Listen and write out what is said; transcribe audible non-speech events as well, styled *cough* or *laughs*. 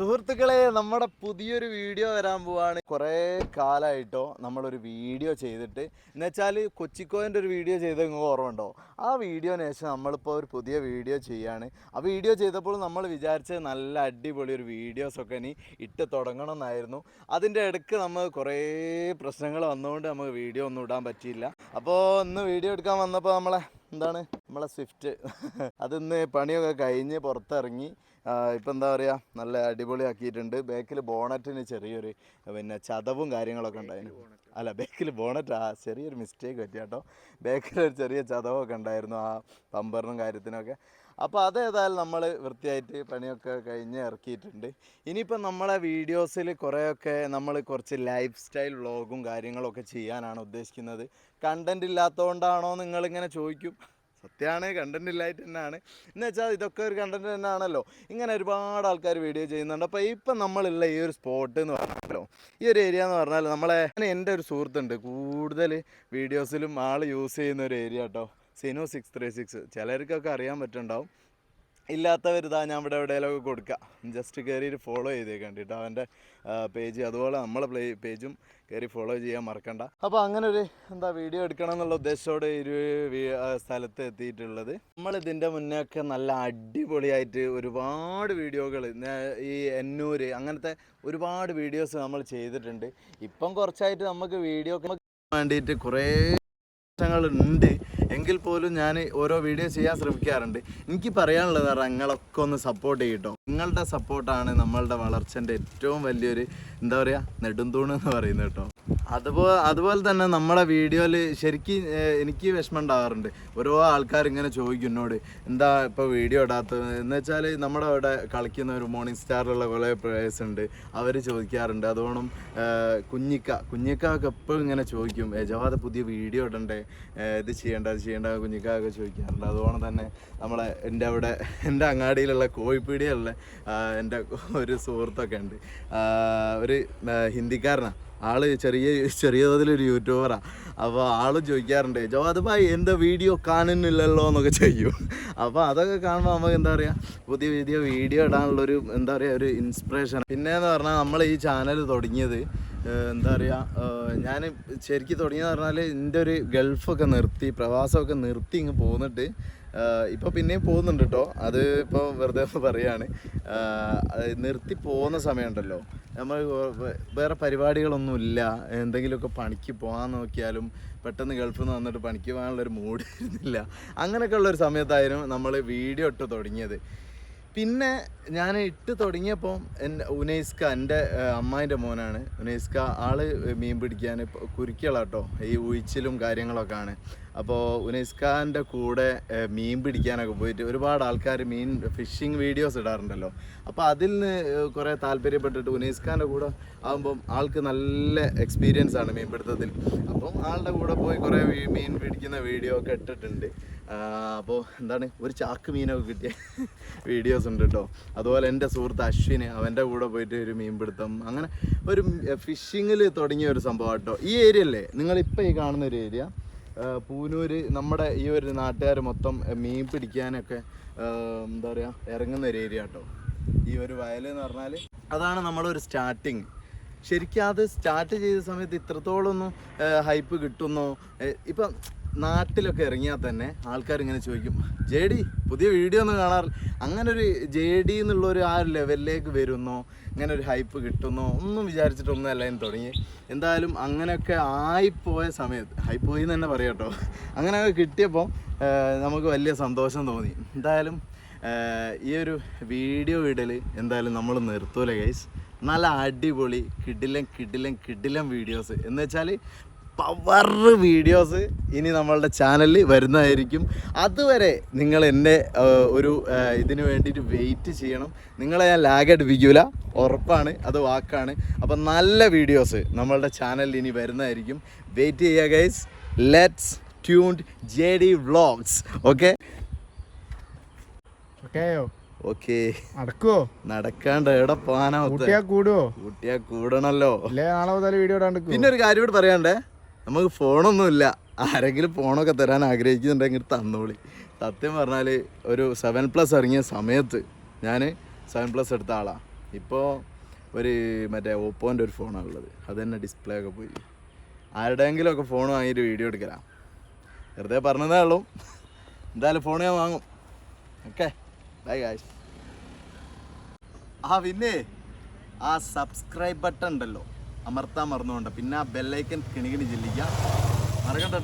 സുഹൃത്തുക്കളെ നമ്മുടെ പുതിയൊരു വീഡിയോ വരാൻ പോവാണ്. കുറേ കാലമായിട്ടോ നമ്മളൊരു വീഡിയോ ചെയ്തിട്ട്. എന്നുവെച്ചാൽ കൊച്ചിക്കോയിന്റെ ഒരു വീഡിയോ ചെയ്ത് നിങ്ങൾക്ക് ആ വീഡിയോന് ശേഷം നമ്മളിപ്പോൾ ഒരു പുതിയ വീഡിയോ ചെയ്യാണ്. ആ വീഡിയോ ചെയ്തപ്പോൾ നമ്മൾ വിചാരിച്ചത് നല്ല അടിപൊളി ഒരു വീഡിയോസൊക്കെ ഇനി ഇട്ട് തുടങ്ങണമെന്നായിരുന്നു. അതിന്റെ ഇടയ്ക്ക് നമ്മൾ കുറേ പ്രശ്നങ്ങൾ വന്നുകൊണ്ട് നമുക്ക് വീഡിയോ ഒന്നും ഇടാൻ പറ്റിയില്ല. അപ്പോൾ ഇന്ന് വീഡിയോ എടുക്കാൻ വന്നപ്പോൾ നമ്മളെ എന്താണ്? നമ്മളെ സ്വിഫ്റ്റ് *laughs* അതിന്ന് പണിയൊക്കെ കഴിഞ്ഞ് പുറത്തിറങ്ങി. ഇപ്പം എന്താ പറയുക നല്ല അടിപൊളിയാക്കിയിട്ടുണ്ട്. ബാക്കിൽ ബോണറ്റിന് ചെറിയൊരു പിന്നെ ചതവും കാര്യങ്ങളൊക്കെ ഉണ്ടായിരുന്നു അല്ല ബാക്കിൽ ബോണറ്റ്. ആ ചെറിയൊരു മിസ്റ്റേക്ക് പറ്റിയാട്ടോ. ബാക്കിൽ ഒരു ചെറിയ ചതവൊക്കെ ഉണ്ടായിരുന്നു ആ പമ്പറിനും കാര്യത്തിനൊക്കെ. അപ്പോൾ അതേതായാലും നമ്മൾ വൃത്തിയായിട്ട് പണിയൊക്കെ കഴിഞ്ഞ് ഇറക്കിയിട്ടുണ്ട്. ഇനിയിപ്പോൾ നമ്മളെ വീഡിയോസിൽ കുറേയൊക്കെ നമ്മൾ കുറച്ച് ലൈഫ് സ്റ്റൈൽ വ്ളോഗും കാര്യങ്ങളൊക്കെ ചെയ്യാനാണ് ഉദ്ദേശിക്കുന്നത്. കണ്ടന്റ് ഇല്ലാത്തതുകൊണ്ടാണോ നിങ്ങളിങ്ങനെ ചോദിക്കും. സത്യമാണ് കണ്ടന്റ് ഇല്ലായിട്ട് തന്നെയാണ് എന്ന് വെച്ചാൽ ഇതൊക്കെ ഒരു കണ്ടന്റ് തന്നെയാണല്ലോ ഇങ്ങനെ ഒരുപാട് ആൾക്കാർ വീഡിയോ ചെയ്യുന്നുണ്ട്. അപ്പോൾ ഇപ്പം നമ്മളുള്ള ഈ ഒരു സ്പോട്ട് എന്ന് പറഞ്ഞാലോ ഈ ഒരു ഏരിയ എന്ന് പറഞ്ഞാൽ നമ്മളെ എന്റെ ഒരു സുഹൃത്തുണ്ട്. കൂടുതൽ വീഡിയോസിലും ആൾ യൂസ് ചെയ്യുന്ന ഒരു ഏരിയ കേട്ടോ. സിനു സിക്സ് ത്രീ സിക്സ്. ചിലർക്കൊക്കെ അറിയാൻ പറ്റുണ്ടാവും ഇല്ലാത്തവർ ഇതാ ഞാൻ ഇവിടെ എവിടെയെങ്കിലുമൊക്കെ കൊടുക്കാം. ജസ്റ്റ് കയറി ഫോളോ ചെയ്തേ കേട്ടോ അവന്റെ പേജ് അതുപോലെ നമ്മളെ പ്ലേ പേജും കയറി ഫോളോ ചെയ്യാൻ മറക്കണ്ട. അപ്പോൾ അങ്ങനെ ഒരു എന്താ വീഡിയോ എടുക്കണം എന്നുള്ള ഉദ്ദേശത്തോടെ ഒരു സ്ഥലത്ത് എത്തിയിട്ടുള്ളത്. നമ്മൾ ഇതിന്റെ മുന്നേ ഒക്കെ നല്ല അടിപൊളിയായിട്ട് ഒരുപാട് വീഡിയോകൾ ഈ എന്നൂര് അങ്ങനത്തെ ഒരുപാട് വീഡിയോസ് നമ്മൾ ചെയ്തിട്ടുണ്ട്. ഇപ്പം കുറച്ചായിട്ട് നമുക്ക് വീഡിയോ വേണ്ടിയിട്ട് കുറേ പ്രശ്നങ്ങളുണ്ട്. എങ്കിൽ പോലും ഞാൻ ഓരോ വീഡിയോ ചെയ്യാൻ ശ്രമിക്കാറുണ്ട്. എനിക്ക് പറയാനുള്ളത് നിങ്ങളൊക്കെ ഒന്ന് സപ്പോർട്ട് ചെയ്യട്ടോ. നിങ്ങളുടെ സപ്പോർട്ടാണ് നമ്മളുടെ വളർച്ചന്റെ ഏറ്റവും വലിയൊരു എന്താ പറയുക നെടുന്തൂണ് എന്ന് പറയുന്നത് കേട്ടോ. അതുപോലെ അതുപോലെ തന്നെ നമ്മുടെ വീഡിയോയിൽ ശരിക്കും എനിക്ക് വിഷമം ഉണ്ടാകാറുണ്ട് ഓരോ ആൾക്കാർ ഇങ്ങനെ ചോദിക്കും എന്നോട് എന്താ ഇപ്പോൾ വീഡിയോ ഇടാത്തത്? എന്ന് വെച്ചാൽ നമ്മുടെ അവിടെ കളിക്കുന്ന ഒരു മോർണിംഗ് സ്റ്റാറിലുള്ള കുറേ പ്ലേയേഴ്സ് ഉണ്ട്. അവർ ചോദിക്കാറുണ്ട്. അതുകൊണ്ടും കുഞ്ഞിക്ക. കുഞ്ഞിക്കാക്ക് എപ്പോഴും ഇങ്ങനെ ചോദിക്കും "ഏ, ജവാദ് പുതിയ വീഡിയോ ഇടണ്ടേ? ഇത് ചെയ്യേണ്ട അത് ചെയ്യേണ്ട കുഞ്ഞിക്ക ഒക്കെ ചോദിക്കാറുണ്ട്. അതുകൊണ്ട് തന്നെ നമ്മളെ എന്റെ അവിടെ എന്റെ അങ്ങാടിയിലുള്ള കോഴിപ്പീടിയുള്ള എന്റെ ഒരു സുഹൃത്തൊക്കെ ഉണ്ട്. ഒരു ഹിന്ദിക്കാരനാണ് ആൾ ചെറിയ ചെറിയ തോതിലൊരു യൂട്യൂബറാണ് അപ്പോൾ ആൾ ചോദിക്കാറുണ്ട് ജവാദ് ഭായ് എന്റെ വീഡിയോ കാണുന്നില്ലല്ലോ എന്നൊക്കെ ചെയ്യും. അപ്പോൾ അതൊക്കെ കാണുമ്പോൾ നമുക്ക് എന്താ പറയുക പുതിയ പുതിയ വീഡിയോ ഇടാനുള്ള ഒരു എന്താ പറയുക ഒരു ഇൻസ്പിറേഷൻ പിന്നെയെന്ന് പറഞ്ഞാൽ നമ്മൾ ഈ ചാനൽ തുടങ്ങിയത് എന്താ പറയുക ഞാൻ ശരിക്കും തുടങ്ങിയെന്ന് പറഞ്ഞാൽ എന്റെ ഒരു ഗൾഫൊക്കെ നിർത്തി പ്രവാസമൊക്കെ നിർത്തി ഇങ്ങ് പോന്നിട്ട് ഇപ്പോൾ പിന്നെയും പോകുന്നുണ്ട് കേട്ടോ അത് ഇപ്പോൾ വെറുതെ പറയാണ്. നിർത്തി പോകുന്ന സമയമുണ്ടല്ലോ. നമ്മൾ വേറെ പരിപാടികളൊന്നും ഇല്ല എന്തെങ്കിലുമൊക്കെ പണിക്ക് പോകാൻ നോക്കിയാലും പെട്ടെന്ന് ഗൾഫിൽ നിന്ന് വന്നിട്ട് പണിക്ക് പോകാനുള്ളൊരു മൂഡ് ഇരുന്നില്ല. അങ്ങനെയൊക്കെ ഉള്ളൊരു സമയത്തായിരുന്നു നമ്മൾ വീഡിയോ ഇട്ട് തുടങ്ങിയത്. പിന്നെ ഞാൻ ഇട്ട് തുടങ്ങിയപ്പോൾ എന്റെ ഉനൈസ്ക എന്റെ അമ്മായിന്റെ മോനാണ്. ഉനൈസ്ക ആൾ മീൻ പിടിക്കാൻ കുരുക്കളാട്ടോ ഈ ഉഴിച്ചിലും കാര്യങ്ങളൊക്കെ ആണ് അപ്പോൾ ഉനൈസ്ഖാന്റെ കൂടെ മീൻ പിടിക്കാനൊക്കെ പോയിട്ട് ഒരുപാട് ആൾക്കാർ മീൻ ഫിഷിങ് വീഡിയോസ് ഇടാറുണ്ടല്ലോ. അപ്പോൾ അതിൽ നിന്ന് കുറേ താല്പര്യപ്പെട്ടിട്ട് ഉനൈസ്ഖാന്റെ കൂടെ ആകുമ്പം ആൾക്ക് നല്ല എക്സ്പീരിയൻസ് ആണ് മീൻ പിടുത്തത്തിൽ. അപ്പം ആളുടെ കൂടെ പോയി കുറേ മീൻ പിടിക്കുന്ന വീഡിയോ ഒക്കെ ഇട്ടിട്ടുണ്ട്. അപ്പോൾ എന്താണ് ഒരു ചാക്ക് മീനൊക്കെ കിട്ടിയ വീഡിയോസ് ഉണ്ട് കേട്ടോ. അതുപോലെ എന്റെ സുഹൃത്ത് അശ്വിന് അവന്റെ കൂടെ പോയിട്ട് ഒരു മീൻ പിടുത്തം. അങ്ങനെ ഒരു ഫിഷിങ്ങിൽ തുടങ്ങിയ ഒരു സംഭവം കേട്ടോ ഈ ഏരിയ അല്ലേ നിങ്ങളിപ്പോൾ ഈ കാണുന്ന ഒരു ഏരിയ പൂനൂര് നമ്മുടെ ഈ ഒരു നാട്ടുകാർ മൊത്തം മീൻ പിടിക്കാനൊക്കെ എന്താ പറയുക ഇറങ്ങുന്ന ഒരു ഏരിയ കേട്ടോ ഈ ഒരു വയൽ എന്ന് പറഞ്ഞാൽ അതാണ് നമ്മളൊരു സ്റ്റാർട്ടിങ് ശരിക്കും അത് സ്റ്റാർട്ട് ചെയ്ത സമയത്ത് ഇത്രത്തോളം ഒന്നും ഹൈപ്പ് കിട്ടുന്നോ. ഇപ്പം നാട്ടിലൊക്കെ ഇറങ്ങിയാൽ തന്നെ ആൾക്കാർ ഇങ്ങനെ ചോദിക്കും ജെ ഡി പുതിയ വീഡിയോ ഒന്നും കാണാറില്ല അങ്ങനെ ഒരു ജെ ഡി എന്നുള്ള ഒരു ആ ഒരു ലെവലിലേക്ക് വരുന്നോ ഇങ്ങനെ ഒരു ഹൈപ്പ് കിട്ടുന്നോ ഒന്നും വിചാരിച്ചിട്ടൊന്നും അല്ല ഞാൻ തുടങ്ങി. എന്തായാലും അങ്ങനെയൊക്കെ ആയിപ്പോയ സമയത്ത് ആയിപ്പോയി എന്ന് തന്നെ പറയട്ടോ അങ്ങനെയൊക്കെ കിട്ടിയപ്പോൾ നമുക്ക് വലിയ സന്തോഷം തോന്നി. എന്തായാലും ഈ ഒരു വീഡിയോ ഇടൽ എന്തായാലും നമ്മൾ നിർത്തൂല ഗൈസ് നല്ല അടിപൊളി കിഡിലം കിഡിലം കിഡിലം വീഡിയോസ് എന്ന് വെച്ചാൽ പവർ വീഡിയോസ് ഇനി നമ്മളുടെ ചാനലിൽ വരുന്നതായിരിക്കും. അതുവരെ നിങ്ങൾ എന്റെ ഒരു ഇതിന് വേണ്ടിയിട്ട് വെയിറ്റ് ചെയ്യണം. നിങ്ങളെ ഞാൻ ലാഗ് അടിപ്പിക്കൂല. ഉറപ്പാണ്. അത് വാക്കാണ്. അപ്പം നല്ല വീഡിയോസ് നമ്മളുടെ ചാനലിൽ ഇനി വരുന്നതായിരിക്കും. വെയിറ്റ് ചെയ്യുക guys let's tuned J D vlogs okay ഓക്കെയോ? Okay നടക്കുവോ? നടക്കാണ്ട് എവിടെ പോകാനാ കൂട്ടിയാ കൂടുവോ? കുട്ടിയാ കൂടണല്ലോ. ഇല്ലേ നാളെ മുതൽ വീഡിയോ ഇടാണ്ട് പിന്നെ ഒരു കാര്യം കൂടി പറയാണ്ടേ നമുക്ക് ഫോണൊന്നുമില്ല. ആരെങ്കിലും ഫോണൊക്കെ തരാൻ ആഗ്രഹിക്കുന്നുണ്ടെങ്കിൽ തന്നോളി. സത്യം പറഞ്ഞാൽ ഒരു സെവൻ പ്ലസ് ഇറങ്ങിയ സമയത്ത് ഞാൻ സെവൻ പ്ലസ് എടുത്ത ആളാണ് ഇപ്പോൾ ഒരു മറ്റേ ഓപ്പോന്റെ ഒരു ഫോണാണ് ഉള്ളത്. അത് തന്നെ ഡിസ്പ്ലേ ഒക്കെ പോയി. ആരുടെയെങ്കിലും ഒക്കെ ഫോൺ വാങ്ങിയിട്ട് വീഡിയോ എടുക്കലാം. വെറുതെ പറഞ്ഞതേ ഉള്ളൂ. എന്തായാലും ഫോൺ ഞാൻ വാങ്ങും. ഓക്കെ? ബൈ ഗായ്സ് ആ പിന്നെ ആ സബ്സ്ക്രൈബ് ബട്ടൺ ഉണ്ടല്ലോ. അമർത്താൻ മറന്നുകൊണ്ട്. പിന്നെ ആ ബെല്ലൈക്കൻ കിണികിണി ജില്ലിക്കാം മറക്കണ്ട